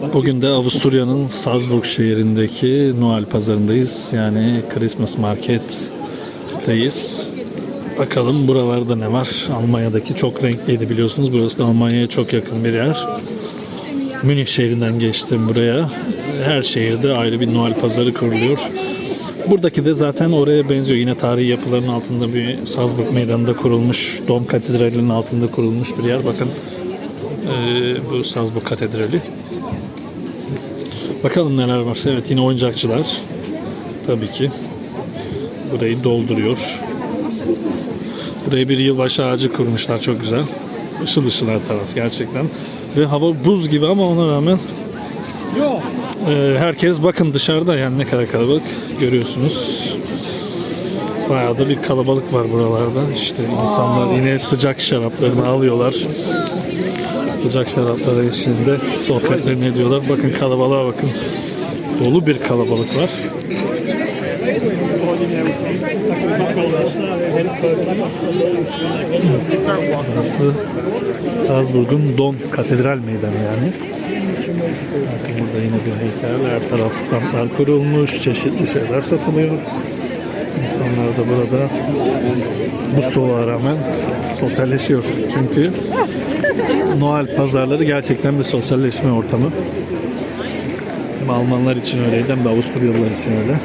Bugün de Avusturya'nın Salzburg şehrindeki Noel pazarındayız. Yani Christmas Market'teyiz. Bakalım buralarda ne var? Almanya'daki çok renkliydi biliyorsunuz. Burası da Almanya'ya çok yakın bir yer. Münih şehrinden geçtim buraya. Her şehirde ayrı bir Noel pazarı kuruluyor. Buradaki de zaten oraya benziyor. Yine tarihi yapıların altında bir Salzburg meydanında kurulmuş, Dom Katedrali'nin altında kurulmuş bir yer. Bakın eee, bu Salzburg Katedrali. Bakalım neler var. Evet yine oyuncakçılar. Tabii ki. Burayı dolduruyor. Buraya bir yılbaşı ağacı kurmuşlar. Çok güzel. Işıl ışıl her taraf gerçekten. Ve hava buz gibi ama ona rağmen e, herkes bakın dışarıda yani ne kadar kalabalık görüyorsunuz. Bayağı da bir kalabalık var buralarda. İşte insanlar yine sıcak şaraplarını alıyorlar. Sıcak şaraplara eşliğinde sohbetlerini ediyorlar. Bakın kalabalığa bakın. Dolu bir kalabalık var. Burası Salzburg'un Don Katedral Meydanı yani. Bakın burada yine bir heykel. Her taraf standlar kurulmuş. Çeşitli şeyler satılıyor. İnsanlar da burada bu soğuğa rağmen sosyalleşiyor. Çünkü Noel pazarları gerçekten bir sosyalleşme ortamı. Hem Almanlar için öyleydi hem de Avusturyalılar için öyle.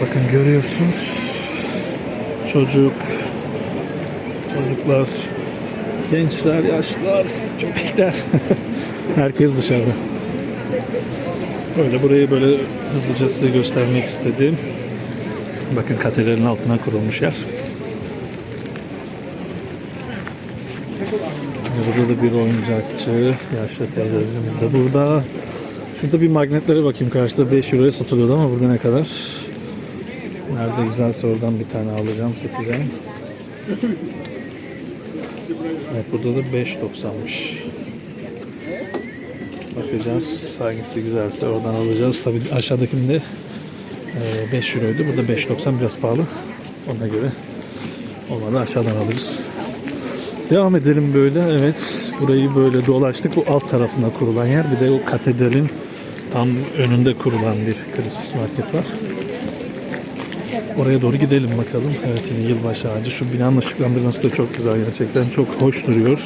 Bakın görüyorsunuz çocuk, çocuklar, gençler, yaşlılar, köpekler. Herkes dışarıda. Böyle burayı böyle hızlıca size göstermek istedim. Bakın katedralin altına kurulmuş yer. Burada da bir oyuncakçı, yaşlı teyzelerimiz de burada. Şurada bir magnetlere bakayım karşıda 5 euroya satılıyordu ama burada ne kadar? Nerede güzelse oradan bir tane alacağım, seçeceğim. Evet burada da 5.90'mış. Bakacağız hangisi güzelse oradan alacağız. Tabii aşağıdakinde e, 5 euroydu. Burada 5.90 biraz pahalı. Ona göre olmadı aşağıdan alırız. Devam edelim böyle. Evet burayı böyle dolaştık. Bu alt tarafında kurulan yer. Bir de o katedralin tam önünde kurulan bir Christmas market var. Oraya doğru gidelim bakalım. Evet yine yılbaşı ağacı. Şu binanın ışıklandırması da çok güzel gerçekten. Çok hoş duruyor.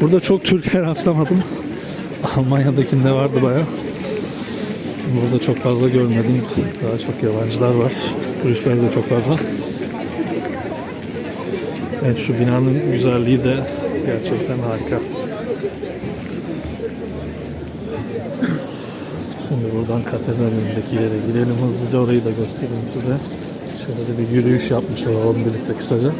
Burada çok Türk'e rastlamadım. Almanya'dakinde vardı bayağı. Burada çok fazla görmedim. Daha çok yabancılar var. Turistler de çok fazla. Evet şu binanın güzelliği de gerçekten harika. Şimdi buradan katedralindeki yere gidelim hızlıca orayı da göstereyim size. Şöyle de bir yürüyüş yapmış olalım birlikte kısaca.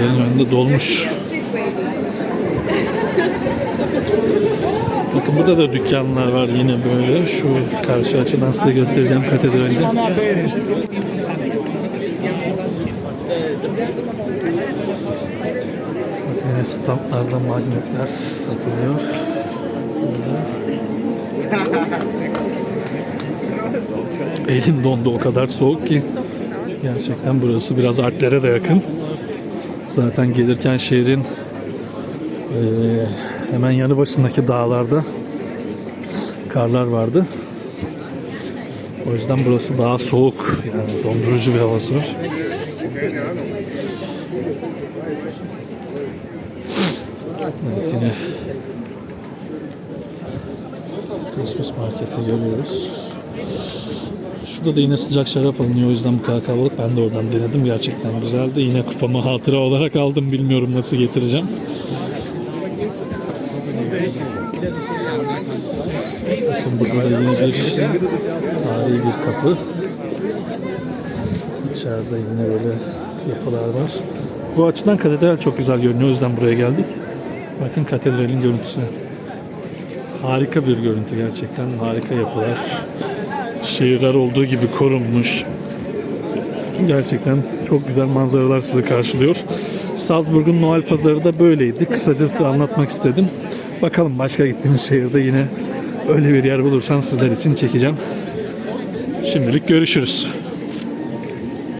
Katedralin önünde dolmuş. Bakın burada da dükkanlar var yine böyle. Şu karşı açıdan size göstereceğim katedralde. Yine standlarda magnetler satılıyor. Elim dondu o kadar soğuk ki. Gerçekten burası biraz Alplere de yakın. Zaten gelirken şehrin eee, hemen yanı başındaki dağlarda karlar vardı. O yüzden burası daha soğuk. Yani dondurucu bir havası var. Evet yine Christmas marketi görüyoruz. Şurada da yine sıcak şarap alınıyor o yüzden bu kadar kalabalık. Ben de oradan denedim gerçekten güzeldi. Yine kupama hatıra olarak aldım. Bilmiyorum nasıl getireceğim. Bakın burada da yine bir tarihi bir kapı. İçeride yine böyle yapılar var. Bu açıdan katedral çok güzel görünüyor. O yüzden buraya geldik. Bakın katedralin görüntüsü. Harika bir görüntü gerçekten. Harika yapılar. Şehirler olduğu gibi korunmuş. Gerçekten çok güzel manzaralar sizi karşılıyor. Salzburg'un Noel pazarı da böyleydi. Kısacası anlatmak istedim. Bakalım başka gittiğimiz şehirde yine öyle bir yer bulursam sizler için çekeceğim. Şimdilik görüşürüz.